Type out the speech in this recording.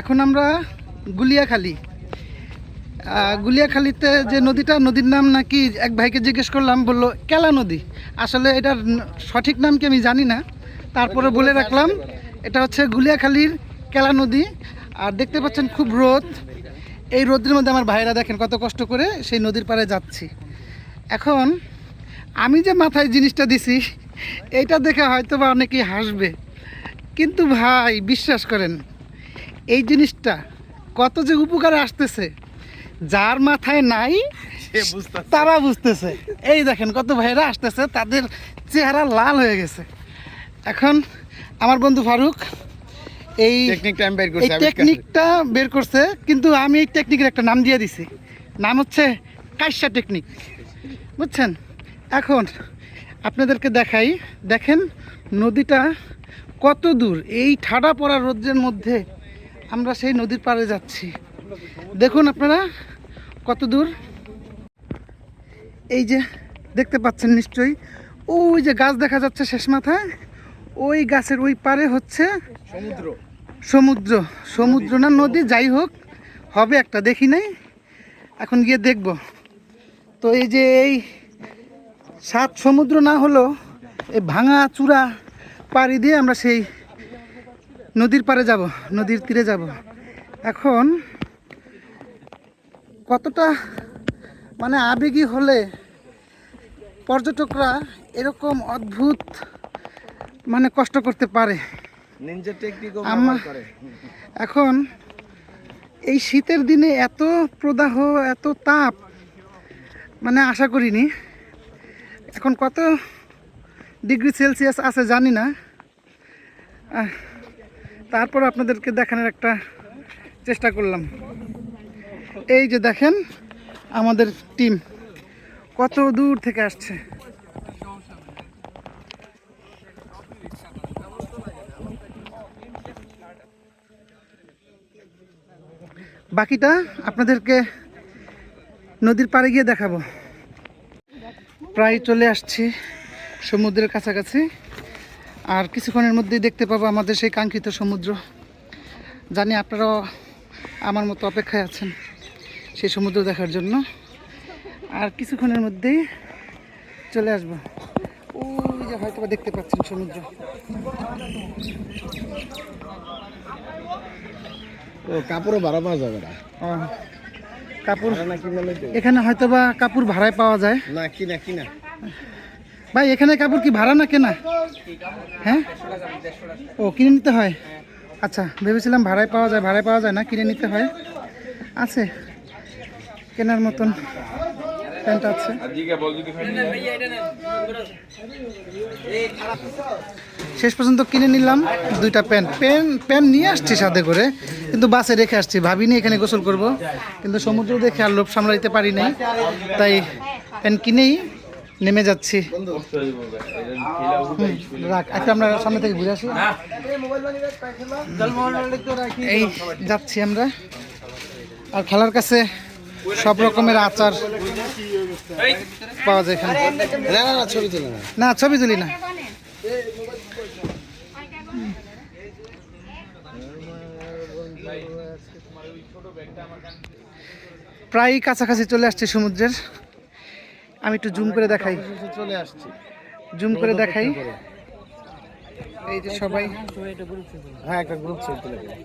এখন আমরা গুলিয়াখালী। গুলিয়াখালীতে যে নদীটা, নদীর নাম নাকি এক ভাইকে জিজ্ঞেস করলাম, বলল, কেলা নদী। আসলে এটার সঠিক নাম কি আমি জানি না। তারপরে বলে রাখলাম, এটা হচ্ছে গুলিয়াখালীর কেলা নদী। আর দেখতে পাচ্ছেন খুব রোদ। এই রোদের মধ্যে আমার ভাইরা দেখেন কত কষ্ট করে সেই নদীর পাড়ে যাচ্ছি। এখন আমি যে মাথায় জিনিসটা দিছি, এটা দেখে হয়তো বা অনেকেই হাসবে। কিন্তু ভাই বিশ্বাস করেন এই জিনিসটা কত যে উপকারে আসতেছে যার মাথায় নাই তারা বুঝতেছে। এই দেখেন কত ভাইরা আসতেছে তাদের চেহারা লাল হয়ে গেছে। এখন আমার বন্ধু ফারুক এই টেকনিকটা আমি বের এই করছি টেকনিকটা বের করছে কিন্তু আমি এই টেকনিকের একটা নাম দিয়ে দিছি। নাম হচ্ছে কাইসা টেকনিক বুঝছেন? এখন আপনাদেরকে দেখাই দেখেন নদীটা কত দূর? এই ঠাডা পড়া রোদ্রের মধ্যে আমরা সেই নদীর পাড়ে যাচ্ছি। দেখুন আপনারা কত দূর? এই যে দেখতে পাচ্ছেন নিশ্চয়ই। ওই যে গাছ দেখা যাচ্ছে শেষ মাথায়। ওই গাছের ওই পারে হচ্ছে সমুদ্র। সমুদ্র। সমুদ্র না নদী যাই হোক হবে একটা দেখি নাই। এখন গিয়ে দেখব। তো এই যে এই সাত সমুদ্র না হলো এই ভাঙা চূড়া পাড়ি দিয়ে আমরা সেই নদীর পাড়ে যাব নদীর তীরে যাব। এখন কতটা মানে আবেগী হলে পর্যটকরা এরকম অদ্ভুত মানে কষ্ট করতে পারে। এখন এই শীতের দিনে এত প্রদাহ এত তাপ মানে আশা করিনি। এখন কত ডিগ্রি সেলসিয়াস আছে, জানি না। তারপর আপনাদেরকে দেখানোর একটা চেষ্টা করলাম। এই যে দেখেন, আমাদের টিম কত দূর থেকে আসছে। বাকিটা আপনাদেরকে নদীর পাড়ে গিয়ে দেখাবো। প্রায় চলে আসছি। সমুদ্রের কাছাকাছি। আর কিছুক্ষণের মধ্যেই দেখতে পাবো আমাদের সেই কাঙ্ক্ষিত সমুদ্র। জানি আপনারাও আমার মতো অপেক্ষায় আছেন সেই সমুদ্র দেখার জন্য। আর কিছুক্ষণের মধ্যেই চলে আসব। ওই যে হয়তো দেখতে পাচ্ছেন সমুদ্র। ও কাপড়ও ভাড়া পাওয়া যাবে না? কাপড় না এখানে হয়তো বা কাপড় ভাড়ায় পাওয়া যায়। না কিনা কিনা। ভাই, এখানে কাপড় কি ভাড়া না কেনা? হ্যাঁ? ও, কিনে নিতে হয়? আচ্ছা ভেবেছিলাম ভাড়ায় পাওয়া যায়, ভাড়ায় পাওয়া যায় না, কিনে নিতে হয়। আছে, কেনার মতন প্যান্ট আছে। শেষ পর্যন্ত কিনে নিলাম দুইটা প্যান্ট। প্যান প্যান্ট নিয়ে আসছি সাথে করে, কিন্তু বাসে রেখে আসছি। ভাবিনি এখানে গোসল করব, কিন্তু সমুদ্র দেখে আর লোভ সামলাইতে পারি নাই, তাই প্যান্ট কিনেই নেমে যাচ্ছি। হুম, রাখ একটা আমরা সামনে থেকে ঘুরে আসি। এই যাচ্ছি আমরা। আর খেলার কাছে সব রকমের আচার পাওয়া যায় এখানে। না না না ছবি তুলে না। না ছবি তুলি না। প্রায় কাছাকাছি চলে আসছে সমুদ্রের। আমি একটু জুম করে দেখাই। চলে আসছি। জুম করে দেখাই। এই যে সবাই। হ্যাঁ একটা গ্রুপ ছবি তুলে দিই।